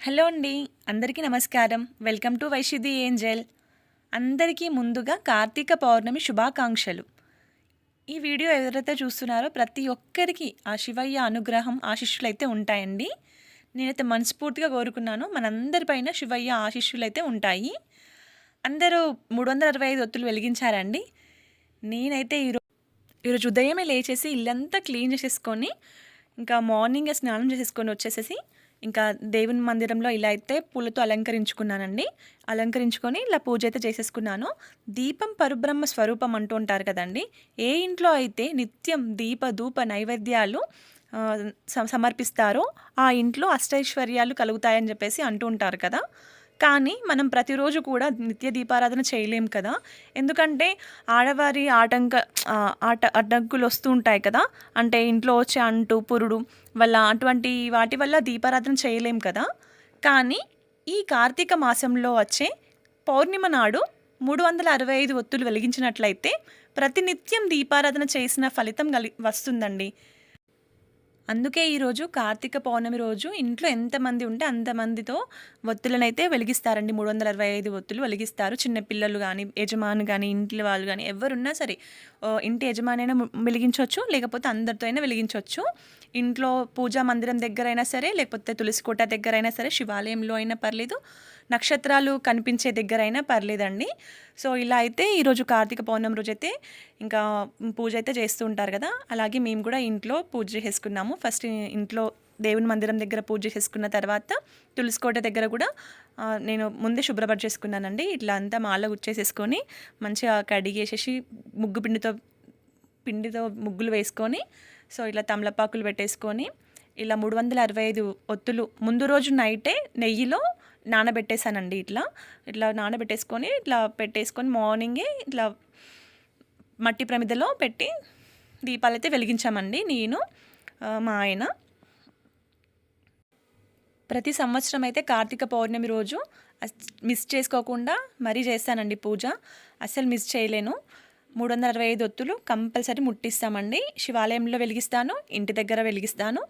Hello అండి. అందరికీ నమస్కారం. వెల్కమ్ టు వైశుద్ధి ఏంజెల్. అందరికీ ముందుగా కార్తీక పౌర్ణమి శుభాకాంక్షలు. ఈ వీడియో ఎవరైతే చూస్తున్నారో ప్రతి ఒక్కరికి ఆ శివయ్య అనుగ్రహం ఆశిష్యులైతే అయితే ఉంటాయండి. నేనైతే మనస్ఫూర్తిగా కోరుకున్నాను. మనందరిపైన శివయ్య ఆశిష్యులైతే అయితే ఉంటాయి. అందరూ మూడు వందల అరవై ఐదు ఒత్తులు వెలిగించారండి. నేనైతే ఈరోజు ఈరోజు ఉదయమే లేచేసి ఇల్లంతా క్లీన్ చేసేసుకొని ఇంకా మార్నింగే స్నానం చేసేసుకొని వచ్చేసేసి ఇంకా దేవుని మందిరంలో ఇలా అయితే పూలతో అలంకరించుకున్నానండి. అలంకరించుకొని ఇలా పూజ అయితే చేసేసుకున్నాను. దీపం పరబ్రహ్మ స్వరూపం అంటూ ఉంటారు కదండి. ఏ ఇంట్లో అయితే నిత్యం దీప ధూప నైవేద్యాలు సమర్పిస్తారో ఆ ఇంట్లో అష్టైశ్వర్యాలు కలుగుతాయని చెప్పేసి అంటూ ఉంటారు కదా. కానీ మనం ప్రతిరోజు కూడా నిత్య దీపారాధన చేయలేం కదా. ఎందుకంటే ఆడవారి ఆటంక ఆట అడ్డంకులు వస్తూ ఉంటాయి కదా. అంటే ఇంట్లో వచ్చే అంటు పురుడు వల్ల అటువంటి వాటి వల్ల దీపారాధన చేయలేం కదా. కానీ ఈ కార్తీక మాసంలో వచ్చే పౌర్ణిమ నాడు మూడు వందల అరవై ఐదు ఒత్తులు వెలిగించినట్లయితే ప్రతినిత్యం దీపారాధన చేసిన ఫలితం కలి వస్తుందండి. అందుకే ఈరోజు కార్తీక పౌర్ణమి రోజు ఇంట్లో ఎంతమంది ఉంటే అంతమందితో ఒత్తులనైతే వెలిగిస్తారండి. మూడు వందల అరవై ఐదు ఒత్తులు వెలిగిస్తారు. చిన్నపిల్లలు కానీ యజమాని కానీ ఇంట్లో వాళ్ళు కానీ ఎవరున్నా సరే ఇంటి యజమాని అయినా వెలిగించవచ్చు లేకపోతే అందరితో అయినా వెలిగించవచ్చు ఇంట్లో పూజా మందిరం దగ్గర అయినా సరే లేకపోతే తులసి కోట దగ్గర అయినా సరే శివాలయంలో అయినా పర్లేదు. నక్షత్రాలు కనిపించే దగ్గర అయినా పర్లేదండి. సో ఇలా అయితే ఈరోజు కార్తీక పౌర్ణమి రోజు అయితే ఇంకా పూజ అయితే చేస్తూ ఉంటారు కదా. అలాగే మేము కూడా ఇంట్లో పూజ చేసుకున్నాము ఫస్ట్ ఇంట్లో దేవుని మందిరం దగ్గర పూజ చేసుకున్న తర్వాత తులసికోట దగ్గర కూడా నేను ముందే శుభ్రపరిచేసుకున్నానండి ఇట్లా అంతా మాల గుచ్చేసేసుకొని మంచిగా కడిగేసేసి ముగ్గు పిండితో పిండితో ముగ్గులు వేసుకొని సో ఇలా తమలపాకులు పెట్టేసుకొని ఇలా మూడు వందల అరవై ఐదు ఒత్తులు ముందు రోజు నైటే నెయ్యిలో నానబెట్టేశానండి ఇట్లా. ఇట్లా నానబెట్టేసుకొని ఇట్లా పెట్టేసుకొని మార్నింగే ఇట్లా మట్టి ప్రమిదలో పెట్టి దీపాలు అయితే వెలిగించామండి నేను మా ఆయన. ప్రతి సంవత్సరం అయితే కార్తీక పౌర్ణమి రోజు అస్- మిస్ చేసుకోకుండా మరీ చేస్తానండి పూజ. అస్సలు మిస్ చేయలేను. మూడు వందల అరవై ఐదు ఒత్తులు కంపల్సరీ ముట్టిస్తామండి. శివాలయంలో వెలిగిస్తాను ఇంటి దగ్గర వెలిగిస్తాను.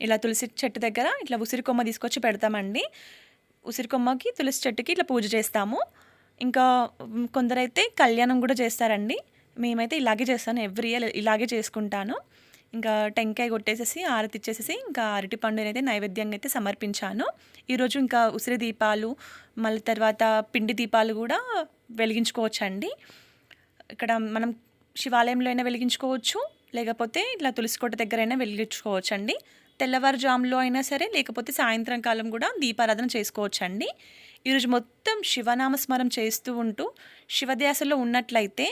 ఇలా తులసి చెట్టు దగ్గర ఇట్లా ఉసిరి కొమ్మ తీసుకొచ్చి పెడతామండి. ఉసిరి కొమ్మకి తులసి చెట్టుకి ఇట్లా పూజ చేస్తాము. ఇంకా కొందరైతే కళ్యాణం కూడా చేస్తారండి. మేమైతే ఇలాగే చేస్తాను ఎవ్రీ ఇయర్ ఇలాగే చేసుకుంటాను. ఇంకా టెంకాయ కొట్టేసేసి ఆరతి ఇచ్చేసేసి ఇంకా అరటి పండునైతే నైవేద్యంగా అయితే సమర్పించాను. ఈరోజు ఇంకా ఉసిరి దీపాలు మళ్ళీ తర్వాత పిండి దీపాలు కూడా వెలిగించుకోవచ్చండి. ఇక్కడ మనం శివాలయంలో అయినా వెలిగించుకోవచ్చు లేకపోతే ఇట్లా తులసికోట దగ్గర అయినా వెలిగించుకోవచ్చు అండి తెల్లవారుజాములో అయినా సరే లేకపోతే సాయంత్రం కాలం కూడా దీపారాధన చేసుకోవచ్చండి. ఈరోజు మొత్తం శివనామస్మరం చేస్తూ ఉంటూ శివధ్యాసలో ఉన్నట్లయితే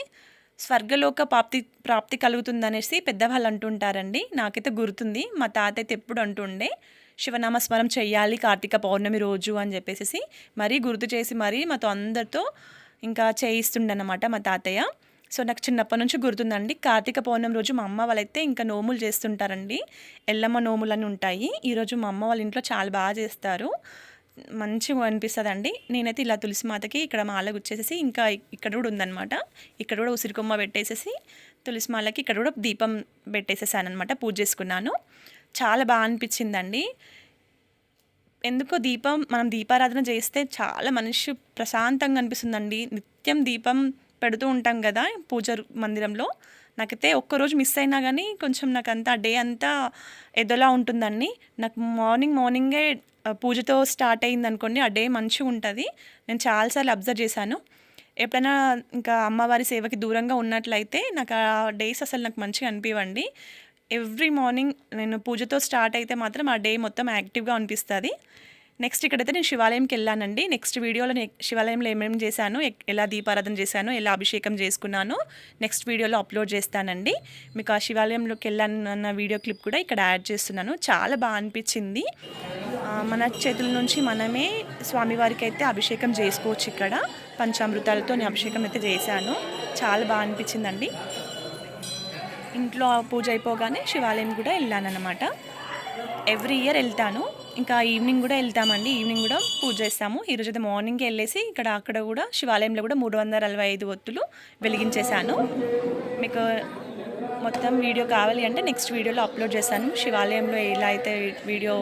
స్వర్గలోక ప్రాప్తి ప్రాప్తి కలుగుతుందనేసి పెద్దవాళ్ళు అంటుంటారండి. నాకైతే గుర్తుంది. మా తాత అయితే ఎప్పుడు అంటుండే శివనామస్మరం చేయాలి కార్తీక పౌర్ణమి రోజు అని చెప్పేసి మరీ గుర్తు చేసి మరీ మాతో అందరితో ఇంకా చేయిస్తుండనమాట మా తాతయ్య. సో నాకు చిన్నప్పటి నుంచి గుర్తుందండి. కార్తీక పౌర్ణమి రోజు మా అమ్మ వాళ్ళైతే ఇంకా నోములు చేస్తుంటారండి. ఎల్లమ్మ నోములు అని ఉంటాయి ఈరోజు మా అమ్మ వాళ్ళ ఇంట్లో చాలా బాగా చేస్తారు. మంచిగా అనిపిస్తుంది అండి నేనైతే ఇలా తులసి మాతకి ఇక్కడ మాల గుచ్చేసేసి ఇంకా ఇక్కడ కూడా ఉందన్నమాట. ఇక్కడ కూడా ఉసిరికొమ్మ పెట్టేసేసి తులసి మాలకి ఇక్కడ కూడా దీపం పెట్టేసేసాను అనమాట పూజ చేసుకున్నాను. చాలా బాగా అనిపించిందండి. ఎందుకో దీపం మనం దీపారాధన చేస్తే చాలా మనిషి ప్రశాంతంగా అనిపిస్తుందండి. నిత్యం దీపం పెడుతూ ఉంటాం కదా పూజ మందిరంలో. నాకైతే ఒక్కరోజు మిస్ అయినా కానీ కొంచెం నాకు అంతా డే అంతా ఎదోలా ఉంటుందండి. నాకు మార్నింగ్ మార్నింగే పూజతో స్టార్ట్ అయింది అనుకోండి ఆ డే మంచిగా ఉంటుంది. నేను చాలాసార్లు అబ్జర్వ్ చేశాను. ఎప్పుడైనా ఇంకా అమ్మవారి సేవకి దూరంగా ఉన్నట్లయితే నాకు ఆ డేస్ అసలు నాకు మంచిగా అనిపించండి ఎవ్రీ మార్నింగ్ నేను పూజతో స్టార్ట్ అయితే మాత్రం ఆ డే మొత్తం యాక్టివ్గా అనిపిస్తుంది. నెక్స్ట్ ఇక్కడైతే నేను శివాలయంకి వెళ్ళానండి. నెక్స్ట్ వీడియోలో నేను శివాలయంలో ఏమేమి చేశాను ఎలా దీపారాధన చేశాను ఎలా అభిషేకం చేసుకున్నాను నెక్స్ట్ వీడియోలో అప్లోడ్ చేస్తానండి. మీకు ఆ శివాలయంలోకి వెళ్ళానన్న వీడియో క్లిప్ కూడా ఇక్కడ యాడ్ చేస్తున్నాను. చాలా బాగా అనిపించింది. మన చేతుల నుంచి మనమే స్వామివారికి అయితే అభిషేకం చేసుకోవచ్చు ఇక్కడ. పంచామృతాలతో నేను అభిషేకం అయితే చేశాను. చాలా బాగా అనిపించిందండి. ఇంట్లో పూజ అయిపోగానే శివాలయం కూడా వెళ్ళానన్నమాట. ఎవ్రీ ఇయర్ వెళ్తాను. ఇంకా ఈవినింగ్ కూడా వెళ్తామండి. ఈవినింగ్ కూడా పూజ చేస్తాము. ఈరోజు అయితే మార్నింగ్ వెళ్ళేసి ఇక్కడ అక్కడ కూడా శివాలయంలో కూడా మూడు వందల అరవై ఐదు ఒత్తులు వెలిగించేశాను. మీకు మొత్తం వీడియో కావాలి అంటే నెక్స్ట్ వీడియోలో అప్లోడ్ చేస్తాను. శివాలయంలో ఎలా అయితే వీడియో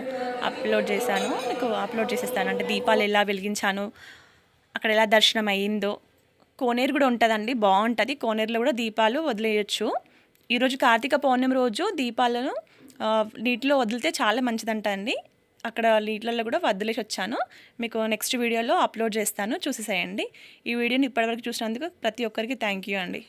అప్లోడ్ చేశాను మీకు అప్లోడ్ చేసేస్తాను. అంటే దీపాలు ఎలా వెలిగించాను అక్కడ ఎలా దర్శనం అయ్యిందో కోనేరు కూడా ఉంటుందండి. బాగుంటుంది. కోనేరులో కూడా దీపాలు వదిలేయచ్చు. ఈరోజు కార్తీక పౌర్ణమి రోజు దీపాలను నీటిలో వదిలితే చాలా మంచిదంట అండి. అక్కడ నీటిలలో కూడా వదిలేసి వచ్చాను. మీకు నెక్స్ట్ వీడియోలో అప్లోడ్ చేస్తాను. చూసేసేయండి. ఈ వీడియోని ఇప్పటివరకు చూసినందుకు ప్రతి ఒక్కరికి థ్యాంక్ యూ అండి.